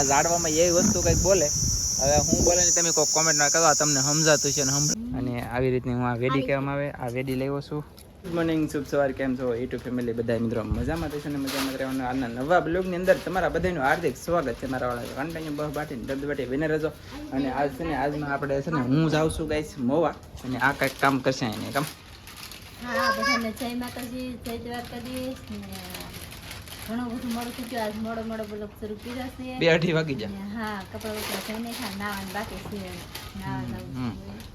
આ ઝાડવામાં એ વસ્તુ કંઈક બોલે. હવે હું બોલે ને તમે કોઈ કોમેન્ટમાં કરો તમને સમજાતું છે ને સમજ અને આવી રીતની હું આ વેડી કહેવામાં આવે આ વેડી લેવો છું. ગુડ મોર્નિંગ શુભ સવાર કેમ છો? યુટ્યુબ ફેમિલી બધા મિત્રો મજામાં થશે ને? મજામાં રહેવાનું. આજના નવા બ્લોગની અંદર તમારા બધાનું હાર્દિક સ્વાગત છે મારા વાળા. કન્ટિન્યુ બહ બાટીને ડબ બાટી વિને રહેજો. અને આજ છે ને આજમાં આપણે છે ને હું જાઉં છું ગાઈશ મોવા. અને આ કંઈક કામ કરશે એને કામ. હા બધાને જય માતાજી જય દ્વારકાધીશ ને ઘણું બધું મોડું થઈ ગયું આજ મોડો મોડો બ્લોગ શરૂ કર્યો છે. બે અઢી વાગી જાય હા કપડા બપડા ધોઈને ખા નાવાનું બાકી છે.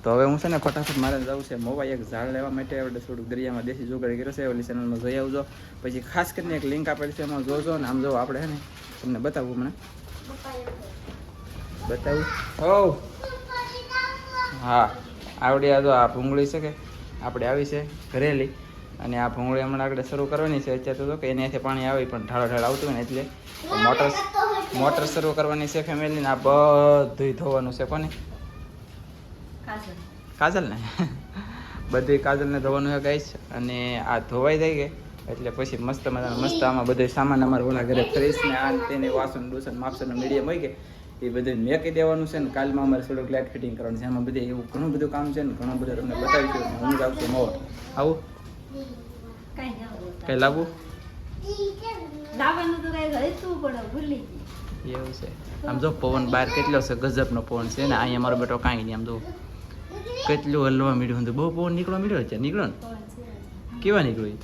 તો હવે હું છે ને ફટાફટ મારે જવું છે મોવા એક ઝાડ લેવા માટે. આપણે થોડુંક દરિયામાં દેશી જોગાડી કર્યો છે. ઓલી ચેનલમાં જોઈ આવજો. પછી ખાસ કરીને એક લિંક આપેલી છે એમાં જોજો ને આમ જો આપણે ને તમને બતાવું હમણાં. બતાવું. ઓ હા આવડી આ જો આ ભૂંગળી છે કે આપણે આવી છે ઘરેલી. અને આ ભૂંગળી હમણાં આગળ શરૂ કરવાની છે. અત્યારે તો કે એનાથી પાણી આવે પણ ઢાળો ઢાળ આવતું હોય ને એટલે મોટર મોટર શરૂ કરવાની છે ફેમિલીને આ બધું ધોવાનું છે કોને? કાજલ. ને? બધી કાજલને ધોવાનું છે ગાઈશ અને આ ધોવાઈ જાય કે એટલે પછી મસ્ત મજાનું મસ્ત આમાં બધો સામાન અમારે ઓલા ઘરે ફ્રેશ ને આ તેને વાસણ ડૂસણ માપસણ મીડિયમ હોય કે એ બધું મેકી દેવાનું છે ને. કાલમાં અમારે થોડુંક લાઇટ ફિટિંગ કરવાનું છે. એમાં બધે એવું ઘણું બધું કામ છે ને. ઘણું બધું તમને બતાવીશું. હું જ આવશું મોર. આવું? કઈ લાવવું? લાવવાનું તો કઈ હતું પણ ભૂલી ગઈ. એવું છે. આમ જો પવન બહાર કેટલો છે? ગજબનો પવન છે ને? અહીંયા મારો બેટો કાંઈ નહીં. આમ જો કેટલું હલવા મળ્યું હતું બહુ પવન નીકળવા મળ્યો છે? નીકળો ને? કેવા નીકળ્યું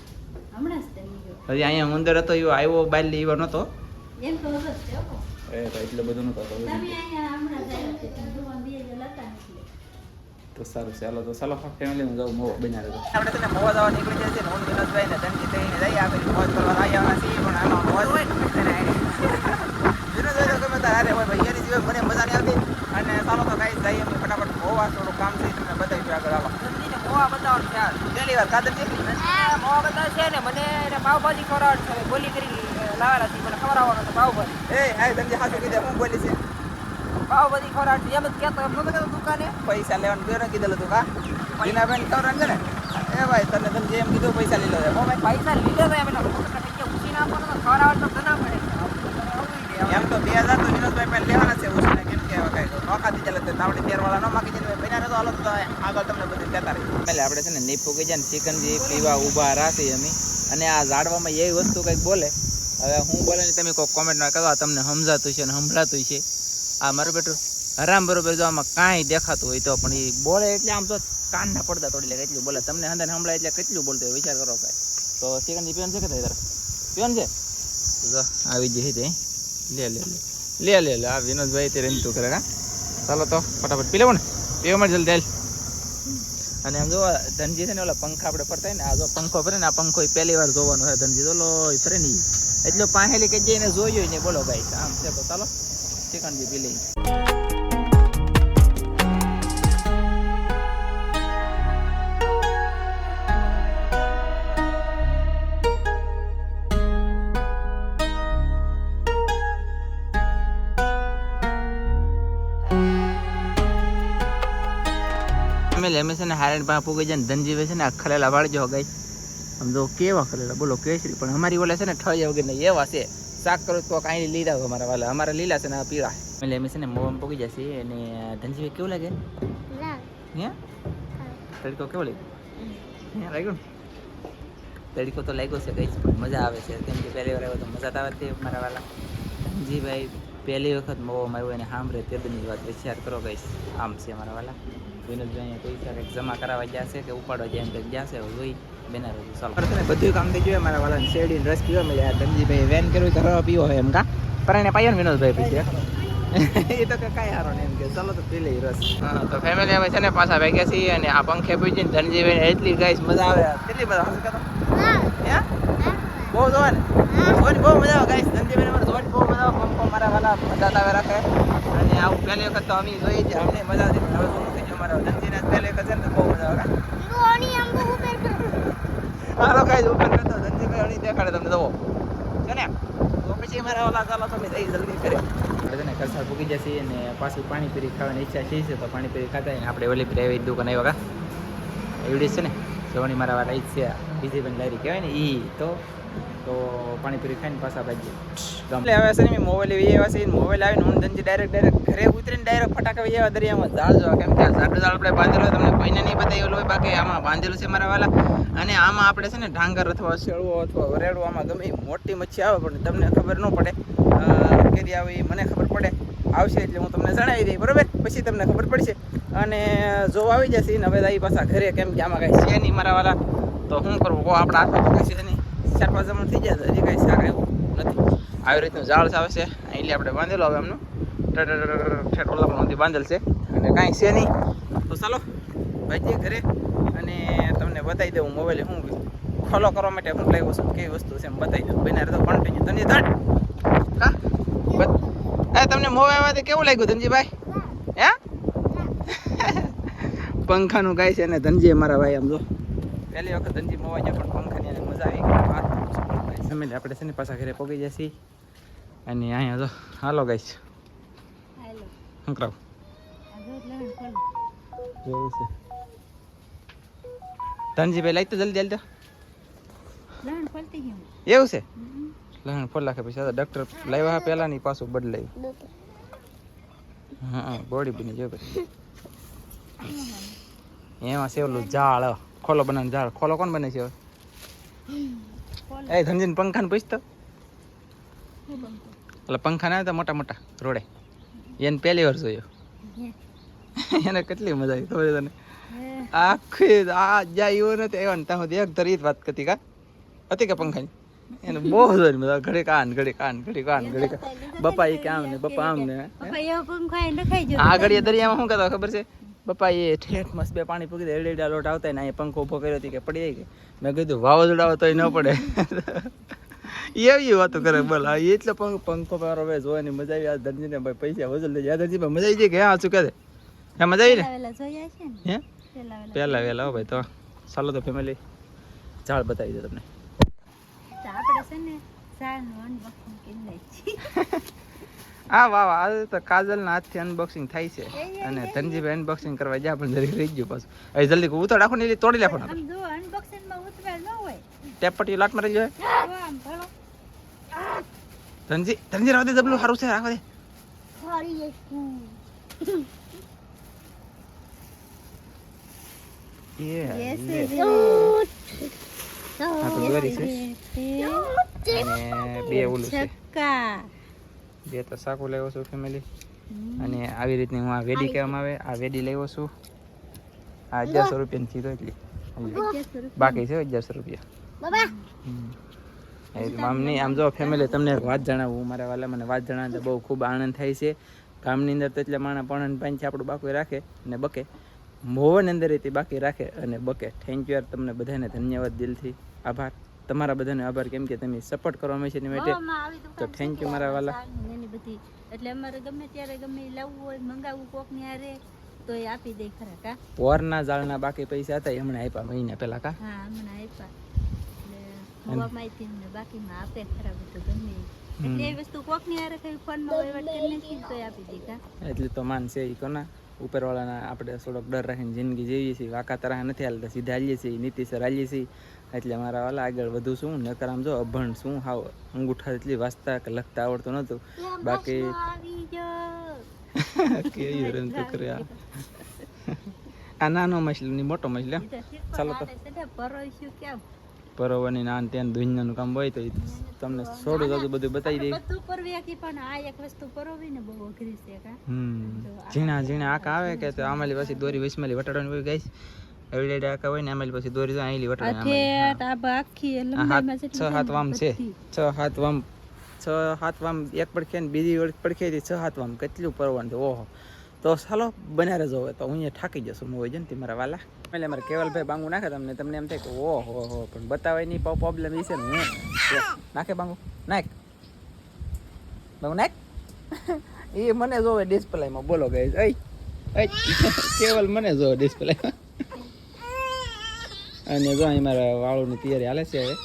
હજી અહીંયા અંદર હતો એવો આવ્યો બાર એવો નહોતો. એમ તો એ એટલો બધો નહોતો તો તમે અહીંયા હમણાં જ આવ્યા છે તમે ધોવા બે જ લતા નથી તો સારું ચાલો તો ચાલો ફેમિલી હું જાઉં મોવા બન્યા રહેતો આપણે તને મોવા જવા નીકળી જાય છે હું વિનોદભાઈ ને ધનજી થઈને જઈ આપણે મોજ કરવા આવ્યા છીએ પણ આમાં મોજ હોય વિનોદભાઈ તો ગમે તારે હોય ભાઈ એની સિવાય મને મજા નહીં આવતી. અને ચાલો તો કાંઈ જઈએ અમે ફટાફટ મોવા થોડું કામ છે તમને બતાવીશું આગળ આવો. મોવા બતાવો ખ્યાલ પહેલી વાર કાદરજી મોવા બધા છે ને મને એને પાવભાજી ખવડાવવાનું છે. બોલી કરી લાવેલા છે મને ખવડાવવાનો છે પાવભાજી. એ હાય ધનજી હાથું કીધે હું બોલી છે. પાવભાજી ખવડાવવાનું છે. એમ જ કહેતો એમ નતો દુકાને પૈસા લેવાનું બેરો કીધેલું તું કા બીનાબેન ખબર છે ને. એ ભાઈ તને ધનજી એમ કીધું પૈસા લઈ લો ભાઈ પૈસા લીધો તો એમ એટલે પોતાના પૈસા ઉછીને આપવાનો તો ના પડે. એમ તો બે હજાર તો વિનોદભાઈ પહેલા લેવાના છે ઉછીને કેમ કે ચાલે તો તાવડી તેરવાળા ન માગી જાય પૈના તો હાલો તો આગળ તમને બધું કહેતા રહી એટલે આપણે છે ને નીપ પૂગી જાય ને ચિકનજી પીવા ઊભા રાખી અમે. અને આ ઝાડવામાં એવી વસ્તુ કંઈક બોલે. હવે હું બોલે ને તમે કોઈ કોમેન્ટમાં કહો તમને સમજાતું છે ને સંભળાતું છે. આ મારું બેટું હરામ બરોબર જો આમાં કાંઈ દેખાતું હોય તો પણ એ બોલે એટલે આમ તો કાનના પડદા તોડી લે, કેટલું બોલે? તમને અંદર સંભળાય એટલે કેટલું બોલતો હોય, વિચાર કરો કાંઈ. તો ચિકનજી પીવાનું છે કે તારે પીવાનું છે? જો, આવી જઈ તે લે લે લે. લે લે લે, આ વિનોદભાઈ તે રમતું કરે, હા? ચાલો તો, ફટાફટ પી લેવું ને. પીવા માટે જલ્દી અને આમ જોવા, ધનજી છે ને ઓલા પંખા આપણે ફરતા હોય ને, આ જો પંખો ફરે ને, આ પંખો પહેલી વાર જોવાનો હોય ધનજી. તો લો ફરે નહીં એટલો પાહેલી કે જઈને જોયો ને બોલો ભાઈ, આમ છે તો ચાલો. ચિકનજી પી લઈ અમે છે ને હારણ પાસે પૂગી જાય ને ધનજીભાઈ છે ને આ ખલેલા વાળજો ગાઈ આમ જો કેવા ખલેલા બોલો કેસરી, પણ અમારી ઓલા છે ને ઠળિયા વગર નહીં, એવા છે. શાક કરો તો કાંઈ લીલા હોય અમારા વાલા અમારા લીલા છે ને આ પીળા એટલે અમે છે ને મોવામાં પૂગી જશે અને ધનજીભાઈ કેવું લાગે હે તડકો કેવો લાગ્યો હે લાગ્યો ને તડકો તો લાગ્યો છે કઈ પણ મજા આવે છે કેમ કે પહેલી વાર આવ્યો તો મજા તો આવે છે મારા વાલા ધનજીભાઈ પહેલી વખત મોવામાં આવ્યો અને સાંભળે તેદની વાત વિચાર કરો ગઈશ આમ છે મારા વાલા વિનોદભાઈ અહીંયા પૈસા કંઈક જમા કરાવવા ગયા છે કે ઉપાડવા જાય એમ કંઈક ગયા છે હવે જોઈ બેના રહી. ચાલો. ને બધું કામ થઈ ગયું મારા વાળાને શેરડીને રસ પીવા મળ્યા. ધનજીભાઈ વેન કર્યું તો રવા પીવો હોય એમ કા? પણ એને પાયો ને વિનોદભાઈ પછી એ તો કે કાંઈ હારો ને એમ કે ચાલો તો પી લઈ રસ. હા તો ફેમિલી અમે છે ને પાછા ભેગ્યા છીએ અને આ પંખે પી ને ધનજીભાઈ એટલી ગાઈસ મજા આવે. કેટલી મજા આવે હે. બહુ જોવા ને? જોવાની બહુ મજા આવે. ગાઈસ ધનજીભાઈ મારે જોવાની બહુ મજા આવે. પંખો મારા વાળા મજા આવે રાખે અને આવું પહેલી વખત તો અમે જોઈએ છીએ અમને મજા આવતી હવે શું થઈ ગયું મારા ધનજીને પહેલી વખત છે ને બહુ મજા આવે હાલો કઈ ઉપર કરતો ધનજીભાઈ અણી દેખાડે તમને જવો છે ને. તો પછી મારા ઓલા ચાલો તમે જઈ જલ્દી કરે ને કરસાળ પૂકી જશે અને પાછું પાણીપુરી ખાવાની ઈચ્છા થઈ છે તો પાણીપુરી ખાતા આપણે ઓલી પ્રાઇવેટ દુકાન આવ્યા કા? એવડી છે ને. જવાની મારા વાળા ઈ છે બીજી પણ કહેવાય ને એ તો. તો પાણીપુરી ખાઈને પાછા ભાજી ગમે. હવે છે ને મોબાઈલ એવી આવ્યા છે મોબાઈલ આવીને હું ધનજી ડાયરેક્ટ ડાયરેક્ટ ઘરે ઉતરીને ડાયરેક્ટ ફટાકા એવા દરિયામાં ઝાડ કેમ કે આ ઝાડ આપણે બાંધેલું તમને કોઈને નહીં બતાવેલું હોય, બાકી આમાં બાંધેલું છે મારા વાલા. અને આમાં આપણે છે ને ઢાંગર અથવા શેળવો અથવા વરેડવો આમાં ગમે મોટી મચ્છી આવે, પણ તમને ખબર ન પડે. કેરી આવે મને ખબર પડે. આવશે એટલે હું તમને જણાવી દઈ બરાબર? પછી તમને ખબર પડશે. અને જો આવી જશે ને હવે આવી પાછા ઘરે, કેમ કે આમાં કાંઈ છે નહીં મારા વાલા. તો શું કરવું? કહો આપણા હાથમાં કાંઈ છે નહીં. ચાર પાંચ જમણ થઈ તો હજી કાંઈ શાક એવું નથી. આવી રીતનું ઝાડ આવે છે. એટલે આપણે બાંધેલો હવે એમનું. ઠેઠ પણ બાંધેલ છે. અને કાંઈ છે નહીં. તો ચાલો ભાઈ ઘરે અને તમને બતાવી દઉં મોબાઈલ શું ફોલો કરવા માટે હું લાવ્યો છું, કેવી વસ્તુ છે એમ બતાવી દઉં. બને તો કન્ટિન્યુ તને ધડ હા? તમને મોબાઈલમાંથી કેવું લાગ્યું, ધનજીભાઈ? હે? પંખાનું ગાય છે અને ધનજી મારા ભાઈ આમ જો. પહેલી વખત ધનજી મોવા ગયો પણ પંખાની મજા આવી. ગઈ આપણે છે ને પાછા ઘરે પગી જશે અને અહીંયા જો હાલો ગાઈશ હાલો. શું કરાવ એવું છે. ધનજીભાઈ લાઈ તો જલ્દી લહણ એવું છે? લહણ ફોલ લાખે પછી ડૉક્ટર લાવ્યા પહેલા ની પાછું બદલાયું. હા બોડી બની જો પછી એમાં છે ઝાડ. ખોલો બનાવવાનું ઝાડ. ખોલો કોણ બને છે હવે? એ ધનજીને પંખાને પૂછતો. એટલે પંખા ના હતા મોટા મોટા રોડે. એને પહેલી વાર જોયો. એને કેટલી મજા આવી ખબર તને? આખી આ જ્યાં એવો નથી આવ્યો ને ત્યાં સુધી એક ધરી વાત કરતી કા? હતી કે પંખાની? એને બહુ જોઈને મજા આવે. ઘડી કાન ઘડી કાન ઘડી કાન ઘડી કાન બપા એ કે આમ ને બપા આમ ને આ ઘડીએ દરિયામાં શું કહેતો ખબર છે? બપા એ ઠેઠ મસ્ત બે પાણી પૂકી દે એડા લોટ આવતા ને અહીં પંખો ઊભો કર્યો હતી કે પડી જાય કે? મેં કીધું વાવાઝોડા આવે તોય ન પડે. એવી વાતો કરે બોલ. એટલે પંખ પંખો મારો ભાઈ જોવાની મજા આવી. આ ધનજીને ભાઈ પૈસા વસૂલ થઈ જાય ધનજી ભાઈ મજા આવી જાય કે? હા શું કહે હે મજા આવી ને? જોયા હે? પહેલા વહેલા હો ભાઈ તો ચાલો તો ફેમિલી ઝાડ બતાવી દે તમને. હા વાહ વાહ આજે તો કાજલના હાથથી અનબોક્સિંગ થાય છે. અને ધનજીભાઈ અનબોક્સિંગ કરવા જ્યાં પણ જરી રહી ગયું પાછું. હવે જલ્દી ઉતર રાખો ને તોડી નાખો ને. આમ જો અનબોક્સિંગમાં ઉતરાય ન હોય. ટેપ પટ્ટી લાટ મારી જોઈએ જો આમ ભરો ધનજી ધનજી રાવ દે જબલું સારું છે રાખો દે. બે ઓલું છે. બે તો સાકુ લેવો છું ફેમિલી અને આવી રીતની હું આ વેડી કહેવામાં આવે આ વેડી લેવો છું. આ અગિયારસો રૂપિયાની ચીજ એટલી. બાકી છે અગિયારસો રૂપિયા. એ આમ જો ફેમિલી તમને વાત જણાવું મારા વાલા મને વાત જણાવે બહુ ખૂબ આનંદ થાય છે. ગામની અંદર તો એટલે માણા પણ પાંચ આપણું બાકી રાખે અને બકે. મોવન અંદર તે બાકી રાખે અને બકે. થેન્ક યુ યાર તમને બધાને ધન્યવાદ દિલથી. આભાર. તમારા બધાને આભાર. કેમ કે તમે સપોર્ટ કરવા માટે. છે માટે તો થેન્ક યુ મારા વાલા. એટલે અમારે ગમે ત્યારે ગમે લાવવું હોય મંગાવવું કોકની હારે તો એ આપી દે ખરા કા? પોરના જાળના બાકી પૈસા હતા એમણે આપ્યા મહિના પહેલા કા? હા હમણાં આપ્યા. એટલે તો માનશે એ કોના ઉપરવાળાના આપણે થોડોક ડર રાખીને જિંદગી જીવીએ છીએ વાકા તરાહ નથી હાલતા સીધા હાલીએ છીએ નીતિસર હાલીએ છીએ એટલે મારા વાલા આગળ વધુ શું નકર આમ જો અભણ શું હાવ અંગૂઠા એટલી વાંચતા કે લખતા આવડતું નહોતું બાકી કેવી રમતું કર્યા આ નાનો મછલી ની મોટો મછલી ચાલો તો. પરોવાની નાન તેન દુનિયાનું કામ હોય તો તમને થોડું થોડું બધું બતાવી દઈ બધું પરવી હતી પણ આ એક વસ્તુ પરોવી ને બહુ અઘરી છે કા. હમ. ઝીણા ઝીણા આકા આવે કે તો આમાલી પછી દોરી વચમાલી વટાડવાની હોય ગાઈસ? એવડે આકા હોય ને આમાલી પછી દોરી તો આઈલી વટાડવાની અઠેટ આ બાકી લંબાઈમાં છે જેટલી છ હાથ વામ છે. બધી. છ હાથ વામ છ હાથ વામ એક પડખે ને બીજી પડખે છ હાથ વામ કેટલું પરવાનું છે? ઓહો. તો ચાલો બનારે હવે. તો હું અહીંયા થાકી જશું હોય ને મારા વાલા. એટલે મારે કેવલભાઈ બાંગુ નાખે તમને તમને એમ થાય કે ઓ હો હો પણ બતાવાય નહીં પ્રોબ્લેમ એ છે ને હું. નાખે બાંગુ. નાખ. બાંગુ નાખ. એ મને જોવે ડિસ્પ્લેમાં. બોલો ગઈ અઈ કેવલ મને જોવે ડિસ્પ્લેમાં. અને જો અહીં મારા વાળુની તૈયારી હાલે છે હવે.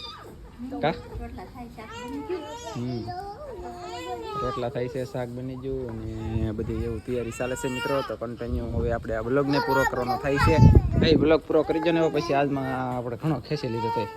હમ. રોટલા થાય છે, શાક બની ગયું અને બધી એવું તૈયારી ચાલે છે મિત્રો. તો કન્ટિન્યુ હવે આપણે આ બ્લોગને પૂરો કરવાનો થાય છે. ભાઈ બ્લોગ પૂરો કરી દો ને એવો પછી આજમાં આપણે ઘણો ખેંચી લીધો થાય